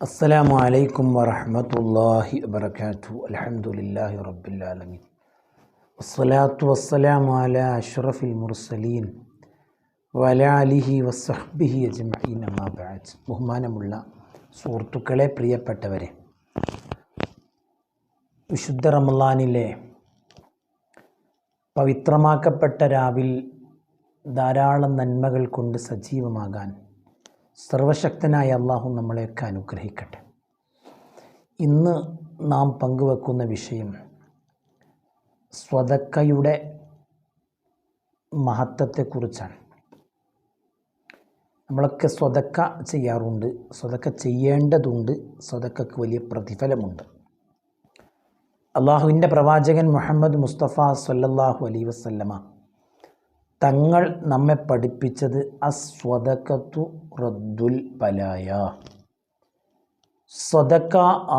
അസ്സലാമു അലൈക്കും വറഹമത്തല്ലാഹി വബർക്കാത്തു അലഹമുല്ലാഹി റബ്ബുലാലമീൻ വസ്സലാത്തു വസ്സലാമു അല അഷ്റഫിൽ മുർസലീൻ വല അലിഹി വസ്സഹ്ബിഹി അജ്മഈൻ. അമ്മാബാജ് ബഹുമാനമുള്ള സുഹൃത്തുക്കളെ പ്രിയപ്പെട്ടവരെ. വിശുദ്ധ റമലാനിലെ പവിത്രമാക്കപ്പെട്ട രാവിൽ ധാരാളം നന്മകൾ കൊണ്ട് സജീവമാകാൻ സർവശക്തനായ അള്ളാഹു നമ്മളെയൊക്കെ അനുഗ്രഹിക്കട്ടെ. ഇന്ന് നാം പങ്കുവെക്കുന്ന വിഷയം സ്വതക്കയുടെ മഹത്വത്തെക്കുറിച്ചാണ്. നമ്മളൊക്കെ സ്വതക്ക ചെയ്യാറുണ്ട് സ്വതക്ക ചെയ്യേണ്ടതുണ്ട് സ്വതക്കക്ക് വലിയ പ്രതിഫലമുണ്ട്. അള്ളാഹുവിന്റെ പ്രവാചകൻ മുഹമ്മദ് മുസ്തഫ സല്ലല്ലാഹു അലൈ വസല്ലമ തങ്ങൾ നമ്മെ പഠിപ്പിച്ചത് അസ്വതക്കത്തു റദ്ദുൽ ബലായ. സ്വതക്ക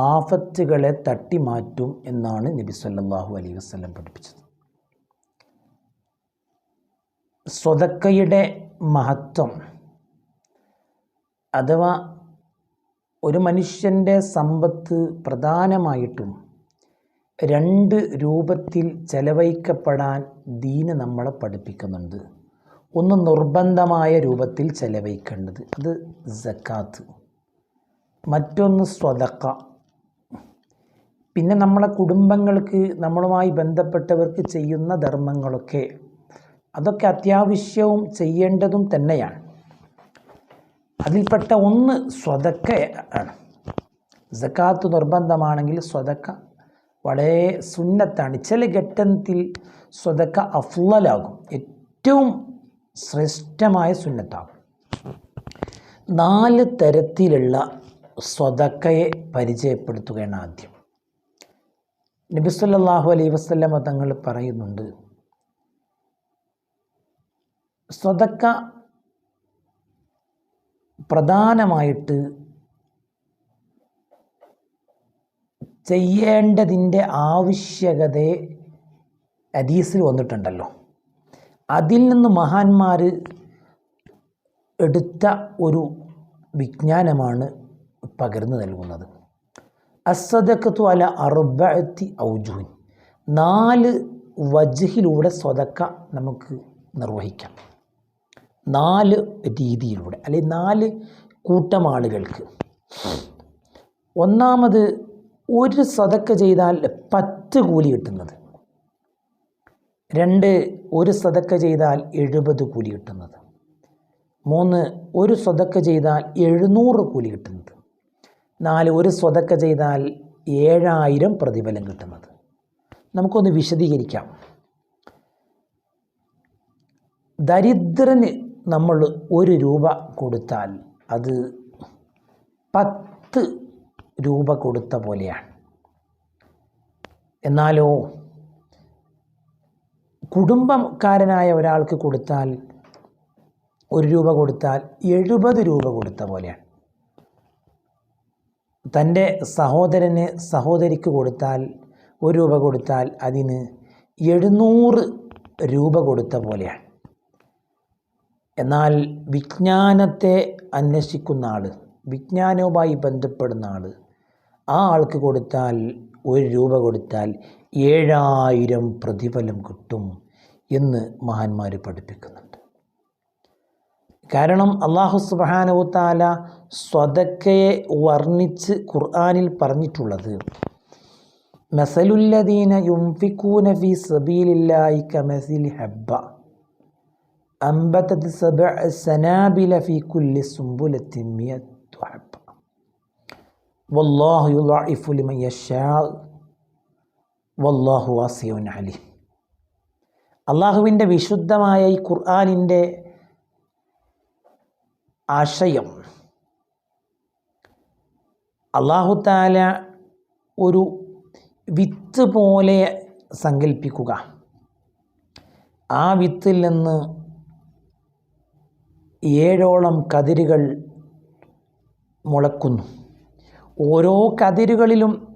ആഫത്തുകളെ തട്ടിമാറ്റും എന്നാണ് നബി സല്ലാഹു അലൈ വസ്ലം പഠിപ്പിച്ചത്. സ്വതക്കയുടെ മഹത്വം അഥവാ ഒരു മനുഷ്യന്റെ സമ്പത്ത് പ്രധാനമായിട്ടും രണ്ട് രൂപത്തിൽ ചെലവഴിക്കപ്പെടാൻ ദീന് നമ്മളെ പഠിപ്പിക്കുന്നുണ്ട്. ഒന്ന് നിർബന്ധമായ രൂപത്തിൽ ചെലവഴിക്കേണ്ടത് അത് ജക്കാത്ത് മറ്റൊന്ന് സ്വതക്ക. പിന്നെ നമ്മളെ കുടുംബങ്ങൾക്ക് നമ്മളുമായി ബന്ധപ്പെട്ടവർക്ക് ചെയ്യുന്ന ധർമ്മങ്ങളൊക്കെ. അതൊക്കെ അത്യാവശ്യവും ചെയ്യേണ്ടതും തന്നെയാണ്. അതിൽപ്പെട്ട ഒന്ന് സ്വതക്ക ആണ്. ജക്കാത്ത് നിർബന്ധമാണെങ്കിൽ സ്വതക്ക. വളരെ സുന്നത്താണ്. ചില ഘട്ടത്തിൽ സ്വതക്ക അഫ്ലലാകും. ഏറ്റവും ശ്രേഷ്ഠമായ സുന്നത്താകും. നാല് തരത്തിലുള്ള സ്വതക്കയെ പരിചയപ്പെടുത്തുകയാണ് ആദ്യം. നബി സല്ലല്ലാഹു അലൈഹി വസല്ലമ തങ്ങൾ പറയുന്നുണ്ട് സ്വതക്ക പ്രധാനമായിട്ട് ചെയ്യേണ്ടതിന്റെ ആവശ്യകതയെ ഹദീസിൽ വന്നിട്ടുണ്ടല്ലോ. അതിൽ നിന്ന് മഹാന്മാർ എടുത്ത ഒരു വിജ്ഞാനമാണ് പകർന്നു നൽകുന്നത്. അസദക്കത്തു അല അറുബത്തി ഔജുൻ. നാല് വജഹിലൂടെ സ്വതക്ക നമുക്ക് നിർവഹിക്കാം. നാല് രീതിയിലൂടെ അല്ലെങ്കിൽ നാല് കൂട്ടം ആളുകൾക്ക് ഒന്നാമത് ഒരു സതക്ക ചെയ്താൽ പത്ത് കൂലി കിട്ടുന്നത്. രണ്ട് ഒരു സതക്ക ചെയ്താൽ എഴുപത് കൂലി കിട്ടുന്നത്. മൂന്ന് ഒരു സ്വതക്ക ചെയ്താൽ എഴുന്നൂറ് കൂലി കിട്ടുന്നത്. നാല് ഒരു സ്വതക്ക ചെയ്താൽ ഏഴായിരം പ്രതിഫലം കിട്ടുന്നത്. നമുക്കൊന്ന് വിശദീകരിക്കാം. ദരിദ്രന് നമ്മൾ ഒരു രൂപ കൊടുത്താൽ അത് പത്ത് രൂപ കൊടുത്ത പോലെയാണ്. എന്നാലോ? കുടുംബക്കാരനായ ഒരാൾക്ക് കൊടുത്താൽ ഒരു രൂപ കൊടുത്താൽ എഴുപത് രൂപ കൊടുത്ത പോലെയാണ്. തന്റെ സഹോദരന് സഹോദരിക്ക് കൊടുത്താൽ ഒരു രൂപ കൊടുത്താൽ അതിന് എഴുന്നൂറ് രൂപ കൊടുത്ത പോലെയാണ്. എന്നാൽ വിജ്ഞാനത്തെ അന്വേഷിക്കുന്ന ആൾ വിജ്ഞാനവുമായി ബന്ധപ്പെടുന്ന ആൾ ആ ആൾക്ക് കൊടുത്താൽ ഒരു രൂപ കൊടുത്താൽ ഏഴായിരം പ്രതിഫലം കിട്ടും എന്ന് മഹാന്മാർ പഠിപ്പിക്കുന്നുണ്ട്. കാരണം അള്ളാഹു സുബാനവത്താല സ്വതക്കയെ വർണിച്ച് ഖുർആാനിൽ പറഞ്ഞിട്ടുള്ളത് മസലുല്ലദീന യുംഫിക്കൂന ഫി സബീലില്ലായി കമസിൽ ഹബ്ബ അമ്പത്തത് സബ സനാബില ഫി കുല്ലി സുംബുലത്തിമിയ ഹബ്ബ. വല്ലാഹു വല്ലാഹു അള്ളാഹുവിന്റെ വിശുദ്ധമായ ഈ ഖുർആാനിന്റെ ആശയം അള്ളാഹു താല ഒരു വിത്ത് പോലെ സങ്കല്പിക്കുക ആ വിത്തിൽ നിന്ന് ഏഴോളം കതിരുകൾ മുളക്കുന്നു. ഓരോ കതിരുകളിലും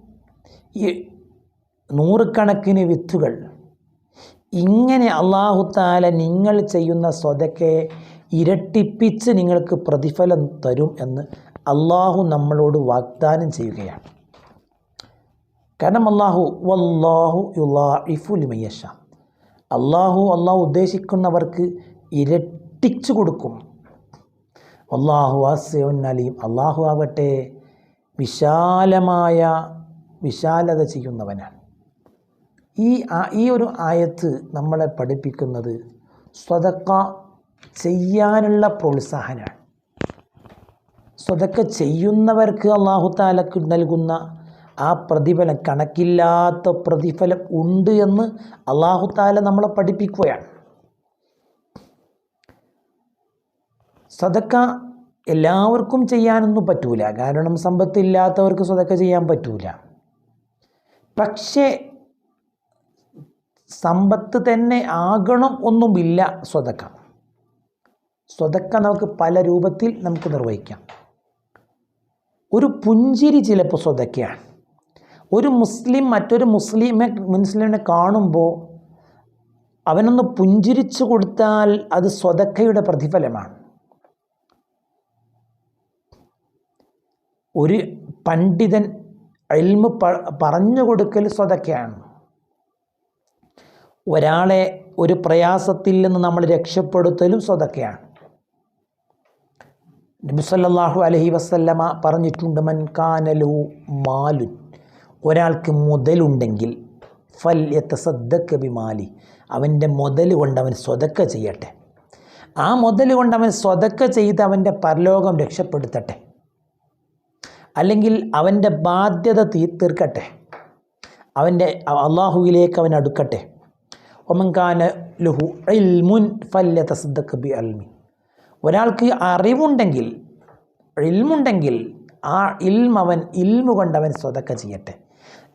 ഈ നൂറുകണക്കിന് വിത്തുകൾ. ഇങ്ങനെ അള്ളാഹുത്താല നിങ്ങൾ ചെയ്യുന്ന സ്വതക്കെ ഇരട്ടിപ്പിച്ച് നിങ്ങൾക്ക് പ്രതിഫലം തരും എന്ന് അള്ളാഹു നമ്മളോട് വാഗ്ദാനം ചെയ്യുകയാണ്. കാരണം അള്ളാഹു വല്ലാഹു യുലാഇഫു മയ്യഷ അള്ളാഹു അള്ളാഹു ഉദ്ദേശിക്കുന്നവർക്ക് ഇരട്ടിച്ചു കൊടുക്കും. അള്ളാഹു ആസ്യവൻ അലീം. അള്ളാഹു ആകട്ടെ വിശാലമായ വിശാലത ചെയ്യുന്നവനാണ്. ഈ ഈ ഒരു ആയത്ത് നമ്മളെ പഠിപ്പിക്കുന്നത് സ്വതക്ക ചെയ്യാനുള്ള പ്രോത്സാഹനമാണ്. സ്വതക്ക ചെയ്യുന്നവർക്ക് അള്ളാഹു താലക്ക് നൽകുന്ന ആ പ്രതിഫലം കണക്കില്ലാത്ത പ്രതിഫലം ഉണ്ട് എന്ന് അള്ളാഹു താല നമ്മളെ പഠിപ്പിക്കുകയാണ്. സദക്ക എല്ലാവർക്കും ചെയ്യാനൊന്നും പറ്റൂല. കാരണം സമ്പത്തില്ലാത്തവർക്ക് സ്വതക്ക ചെയ്യാൻ പറ്റൂല. പക്ഷേ സമ്പത്ത് തന്നെ ആകണം ഒന്നുമില്ല സ്വതക്ക. സ്വതക്ക നമുക്ക് പല രൂപത്തിൽ നമുക്ക് നിർവഹിക്കാം. ഒരു പുഞ്ചിരി ചിലപ്പോൾ സ്വതക്കയാണ്. ഒരു മുസ്ലിം മറ്റൊരു മുസ്ലിമെ മുസ്ലിമിനെ കാണുമ്പോൾ അവനൊന്ന് പുഞ്ചിരിച്ചു കൊടുത്താൽ അത് സ്വതക്കയുടെ പ്രതിഫലമാണ്. ഒരു പണ്ഡിതൻ എൽമ് പറഞ്ഞു കൊടുക്കൽ സ്വതക്കയാണ്. ഒരാളെ ഒരു പ്രയാസത്തിൽ നിന്ന് നമ്മൾ രക്ഷപ്പെടുത്തലും സ്വതക്കയാണ്. നബിസല്ലാഹു അലഹി വസല്ലമ പറഞ്ഞിട്ടുണ്ട് മൻകാനലു മാലുൻ. ഒരാൾക്ക് മുതലുണ്ടെങ്കിൽ ഫൽ യത്തസദ്ദക്ക ബിമാലി. അവന്റെ മുതൽ കൊണ്ട് അവൻ സ്വതക്ക ചെയ്യട്ടെ. ആ മുതൽ കൊണ്ട് അവൻ സ്വതക്ക ചെയ്ത് അവന്റെ പരലോകം രക്ഷപ്പെടുത്തട്ടെ. അല്ലെങ്കിൽ അവന്റെ ബാധ്യത തീ തീർക്കട്ടെ. അവന്റെ അള്ളാഹുവിലേക്ക് അവൻ അടുക്കട്ടെ. ഒമൻഖാന ലുഹു ഇൽമുൻ ഫല്യ തസ്ദക്ക് ബി അൽമി ഒരാൾക്ക് അറിവുണ്ടെങ്കിൽ ഇൽമുണ്ടെങ്കിൽ ആ ഇൽമ അവൻ ഇൽമു കൊണ്ട് അവൻ സ്വതക്ക ചെയ്യട്ടെ.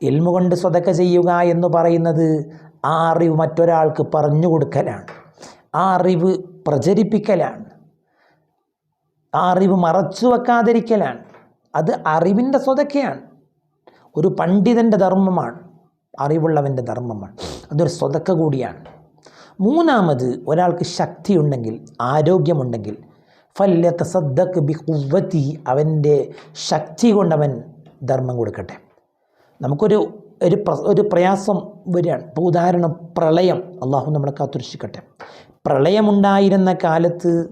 ഇൽമു കൊണ്ട് സ്വതക്ക ചെയ്യുക എന്ന് പറയുന്നത് ആ അറിവ് മറ്റൊരാൾക്ക് പറഞ്ഞു കൊടുക്കലാണ്. ആ അറിവ് പ്രചരിപ്പിക്കലാണ്. ആ അറിവ് മറച്ചു വെക്കാതിരിക്കലാണ്. അത് അറിവിന്റെ സ്വതക്കയാണ്. ഒരു പണ്ഡിതന്റെ ധർമ്മമാണ്. അറിവുള്ളവന്റെ ധർമ്മമാണ്. അതൊരു സ്വതക്ക കൂടിയാണ്. മൂന്നാമത് ഒരാൾക്ക് ശക്തിയുണ്ടെങ്കിൽ ആരോഗ്യമുണ്ടെങ്കിൽ ഫല്യത്ത സദ്ദക്ക് ബി കുവ്വത്തി അവന്റെ ശക്തി കൊണ്ടവൻ ധർമ്മം കൊടുക്കട്ടെ. നമുക്കൊരു ഒരു പ്ര- ഒരു പ്രയാസം വരികയാണ്. ഇപ്പോൾ ഉദാഹരണം പ്രളയം. അള്ളാഹു നമ്മളെ കാത്തുരക്ഷിക്കട്ടെ. പ്രളയമുണ്ടായിരുന്ന കാലത്ത്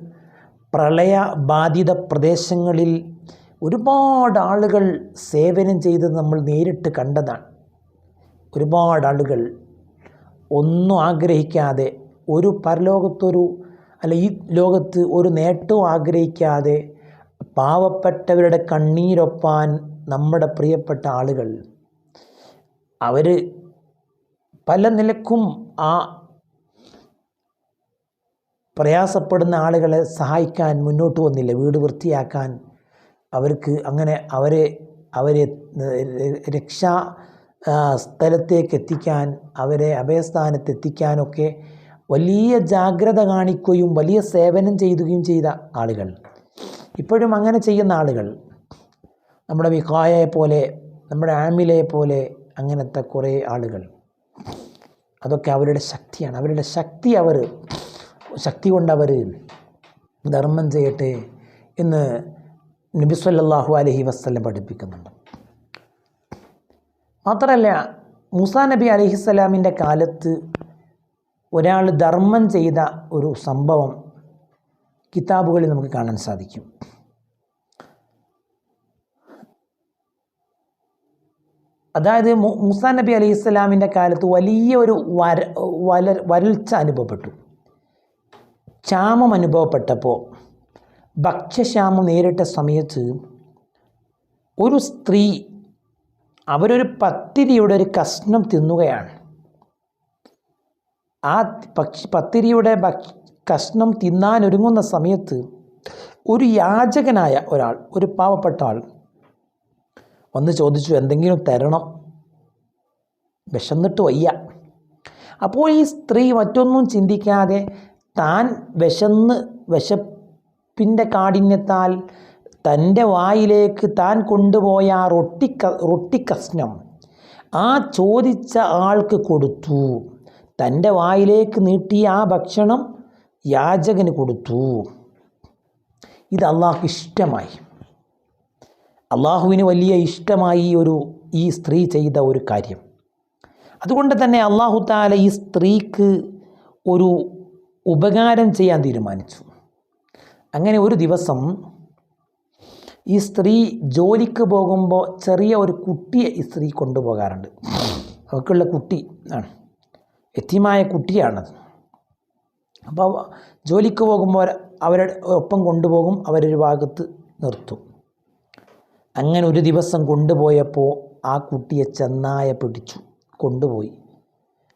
പ്രളയ ബാധിത പ്രദേശങ്ങളിൽ ഒരുപാട് ആളുകൾ സേവനം ചെയ്ത് നമ്മൾ നേരിട്ട് കണ്ടതാണ്. ഒരുപാട് ആളുകൾ ഒന്നും ആഗ്രഹിക്കാതെ ഒരു പരലോകത്തൊരു അല്ല ഈ ലോകത്ത് ഒരു നേട്ടവും ആഗ്രഹിക്കാതെ പാവപ്പെട്ടവരുടെ കണ്ണീരൊപ്പാൻ നമ്മുടെ പ്രിയപ്പെട്ട ആളുകൾ. അവർ പല നിലക്കും ആ പ്രയാസപ്പെടുന്ന ആളുകളെ സഹായിക്കാൻ മുന്നോട്ട് വന്നില്ല. വീട് വൃത്തിയാക്കാൻ അവർക്ക് അങ്ങനെ അവരെ അവരെ രക്ഷാ സ്ഥലത്തേക്ക് എത്തിക്കാൻ അവരെ അഭയസ്ഥാനത്ത് എത്തിക്കാനൊക്കെ വലിയ ജാഗ്രത കാണിക്കുകയും വലിയ സേവനം ചെയ്യുകയും ചെയ്ത ആളുകൾ. ഇപ്പോഴും അങ്ങനെ ചെയ്യുന്ന ആളുകൾ നമ്മുടെ വിഖായയെ പോലെ നമ്മുടെ ആമിലയെ പോലെ അങ്ങനത്തെ കുറേ ആളുകൾ. അതൊക്കെ അവരുടെ ശക്തിയാണ്. അവരുടെ ശക്തി അവർ ശക്തി കൊണ്ടവർ ധർമ്മം ചെയ്യട്ടെ എന്ന് നബി സല്ലാഹു അലൈഹി വസ്ല്ലം പഠിപ്പിക്കുന്നുണ്ട്. മാത്രമല്ല മൂസാ നബി അലഹിസ്സലാമിന്റെ കാലത്ത് ഒരാൾ ധർമ്മം ചെയ്ത ഒരു സംഭവം കിതാബുകളിൽ നമുക്ക് കാണാൻ സാധിക്കും. അതായത് മൂസാ നബി അലൈഹി സ്വലാമിന്റെ കാലത്ത് വലിയ ഒരു വര വല വരൾച്ച അനുഭവപ്പെട്ടു. ക്ഷാമം അനുഭവപ്പെട്ടപ്പോൾ ഭക്ഷ്യക്ഷാമം നേരിട്ട സമയത്ത് ഒരു സ്ത്രീ അവരൊരു പത്തിരിയുടെ ഒരു കഷ്ണം തിന്നുകയാണ്. ആ പക്ഷി പത്തിരിയുടെ കഷ്ണം തിന്നാനൊരുങ്ങുന്ന സമയത്ത് ഒരു യാചകനായ ഒരാൾ ഒരു പാവപ്പെട്ട ആൾ വന്ന് ചോദിച്ചു എന്തെങ്കിലും തരണം? വിശന്നിട്ട് വയ്യ. അപ്പോൾ ഈ സ്ത്രീ മറ്റൊന്നും ചിന്തിക്കാതെ താൻ വിശന്ന് വിശപ്പിന്റെ കാഠിന്യത്താൽ തന്റെ വായിലേക്ക് താൻ കൊണ്ടുപോയ ആ റൊട്ടിക്ക റൊട്ടിക്കഷ്ണം ആ ചോദിച്ച ആൾക്ക് കൊടുത്തു. തന്റെ വായിലേക്ക് നീട്ടി ആ ഭക്ഷണം യാചകന് കൊടുത്തു. ഇത് അള്ളാഹു ഇഷ്ടമായി. അള്ളാഹുവിന് വലിയ ഇഷ്ടമായി ഒരു ഈ സ്ത്രീ ചെയ്ത ഒരു കാര്യം. അതുകൊണ്ട് തന്നെ അള്ളാഹു താല ഈ സ്ത്രീക്ക് ഒരു ഉപകാരം ചെയ്യാൻ തീരുമാനിച്ചു. അങ്ങനെ ഒരു ദിവസം ഈ സ്ത്രീ ജോലിക്ക് പോകുമ്പോൾ ചെറിയ ഒരു കുട്ടിയെ ഈ സ്ത്രീ കൊണ്ടുപോകാറുണ്ട്. അവൾക്കുള്ള കുട്ടി ആണ്. എത്തിമായ കുട്ടിയാണത് അപ്പോൾ ജോലിക്ക് പോകുമ്പോൾ അവരുടെ ഒപ്പം കൊണ്ടുപോകും അവരൊരു ഭാഗത്ത് നിർത്തും. അങ്ങനെ ഒരു ദിവസം കൊണ്ടുപോയപ്പോൾ ആ കുട്ടിയെ ചെന്നായ പിടിച്ചു കൊണ്ടുപോയി.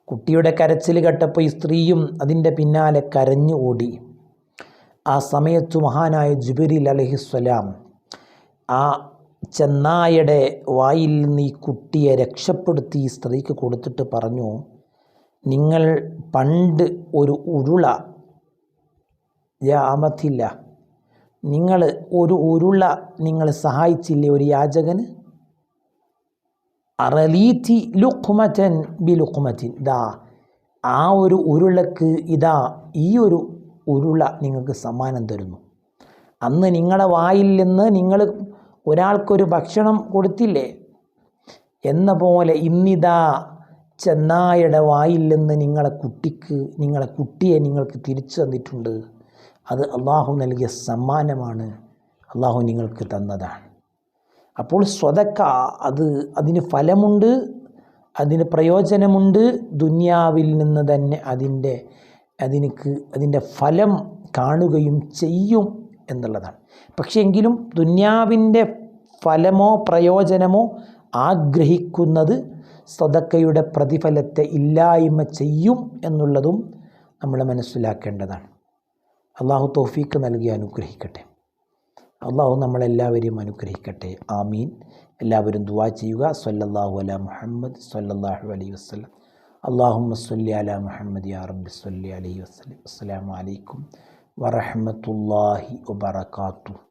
കുട്ടിയുടെ കരച്ചിൽ കേട്ടപ്പോൾ ഈ സ്ത്രീയും അതിന്റെ പിന്നാലെ കരഞ്ഞു ഓടി. ആ സമയത്തു മഹാനായ ജുബിരിൽ അലഹിസ്വലാം ആ ചെന്നായയുടെ വായിൽ നിന്ന് ഈ കുട്ടിയെ രക്ഷപ്പെടുത്തി ഈ സ്ത്രീക്ക് കൊടുത്തിട്ട് പറഞ്ഞു നിങ്ങൾ പണ്ട് ഒരു ഉരുള യാമത്തില്ല നിങ്ങൾ ഒരു ഉരുള നിങ്ങൾ സഹായിച്ചില്ലേ ഒരു യാചകന്? അറലീറ്റി ലുഖുമറ്റൻ ബി ലുഖുമറ്റിൻ ദാ ആ ഒരു ഉരുളക്ക് ഇതാ ഈ ഒരു ഉരുള നിങ്ങൾക്ക് സമ്മാനം തരുന്നു. അന്ന് നിങ്ങളുടെ വായിൽ നിന്ന് നിങ്ങൾ ഒരാൾക്കൊരു ഭക്ഷണം കൊടുത്തില്ലേ? എന്ന പോലെ ഇന്നിതാ ചെന്നായയുടെ വായിൽ നിന്ന് നിങ്ങളെ കുട്ടിക്ക് നിങ്ങളെ കുട്ടിയെ നിങ്ങൾക്ക് തിരിച്ചു തന്നിട്ടുണ്ട്. അത് അള്ളാഹു നൽകിയ സമ്മാനമാണ്. അള്ളാഹു നിങ്ങൾക്ക് തന്നതാണ്. അപ്പോൾ സ്വതക്ക അത് അതിന് ഫലമുണ്ട് അതിന് പ്രയോജനമുണ്ട്. ദുന്യാവിൽ നിന്ന് തന്നെ അതിന്റെ അതിനക്ക് അതിന്റെ ഫലം കാണുകയും ചെയ്യും എന്നുള്ളതാണ്. പക്ഷേ എങ്കിലും ദുന്യാവിന്റെ ഫലമോ പ്രയോജനമോ ആഗ്രഹിക്കുന്നത് സ്വതക്കയുടെ പ്രതിഫലത്തെ ഇല്ലായ്മ ചെയ്യും എന്നുള്ളതും നമ്മൾ മനസ്സിലാക്കേണ്ടതാണ്. അള്ളാഹു തോഫീക്ക് നൽകി അനുഗ്രഹിക്കട്ടെ. അള്ളാഹു നമ്മളെല്ലാവരെയും അനുഗ്രഹിക്കട്ടെ. ആമീൻ. എല്ലാവരും ദുവാ ചെയ്യുക. സല്ലല്ലാഹു അല മുഹമ്മദ് സല്ലല്ലാഹു അലൈഹി വസ്ലം അള്ളാഹുമ്മ സല്ലി അല മുഹമ്മദ് യാ റബ്ബി സല്ലി അലൈഹി വസ്ലം അസ്സാം വലൈക്കും വറഹമത്തല്ലാഹി വബറകാതുഹു.